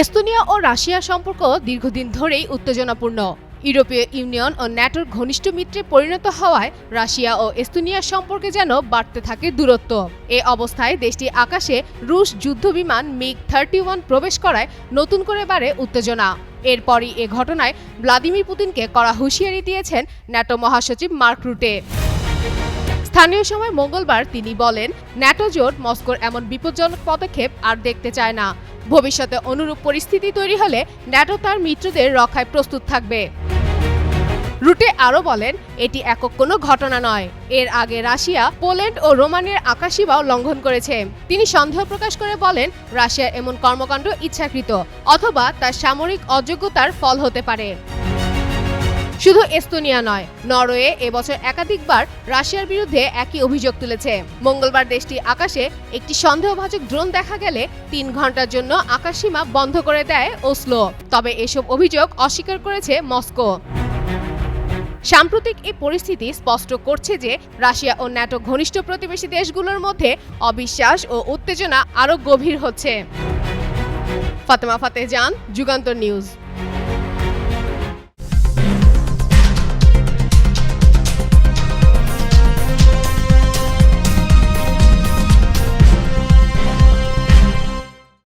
Estonia ও রাশিয়ার সম্পর্ক দীর্ঘদিন ধরেই উত্তেজনাপূর্ণ। ইউরোপীয় ইউনিয়ন ও ন্যাটোর ঘনিষ্ঠ মিত্রে পরিণত হওয়ায় রাশিয়া ও এস্তোনিয়ার সম্পর্কে যেন বাড়তে থাকে দূরত্ব। এ অবস্থায় দেশটি আকাশে রুশ যুদ্ধবিমান মিগ থার্টি ওয়ান প্রবেশ করায় নতুন করে বাড়ে উত্তেজনা। এরপরই এ ঘটনায় ভ্লাদিমির পুতিনকে কড়া হুঁশিয়ারি দিয়েছেন ন্যাটো মহাসচিব মার্ক রুটে। স্থানীয় সময় মঙ্গলবার তিনি বলেন, ন্যাটো জোট মস্কোর এমন বিপজ্জনক পদক্ষেপ আর দেখতে চায় না। ভবিষ্যতে অনুরূপ পরিস্থিতি তৈরি হলে ন্যাটো তার মিত্রদের রক্ষায় প্রস্তুত থাকবে। রুটে আরও বলেন, এটি একক কোনো ঘটনা নয়। এর আগে রাশিয়া, পোল্যান্ড ও রোমানের আকাশীবাও লঙ্ঘন করেছে। তিনি সন্দেহ প্রকাশ করে বলেন, রাশিয়া এমন কর্মকাণ্ড ইচ্ছাকৃত, অথবা তার সামরিক অযোগ্যতার ফল হতে পারে। শুধু এস্তোনিয়া নয়, নরওয়ে এবছর একাধিকবার রাশিয়ার বিরুদ্ধে একই অভিযোগ তুলেছে। মঙ্গলবার দেশটি আকাশে একটি সন্দেহভাজক ড্রোন দেখা গেলে তিন ঘণ্টার জন্য আকাশসীমা বন্ধ করে দেয় ওসলো। তবে এসব অভিযোগ অস্বীকার করেছে মস্কো। সাম্প্রতিক এই পরিস্থিতি স্পষ্ট করছে যে রাশিয়া ও ন্যাটো ঘনিষ্ঠ প্রতিবেশী দেশগুলোর মধ্যে অবিশ্বাস ও উত্তেজনা আরও গভীর হচ্ছে। ফাতেমা ফাতে জান, যুগান্তর নিউজ।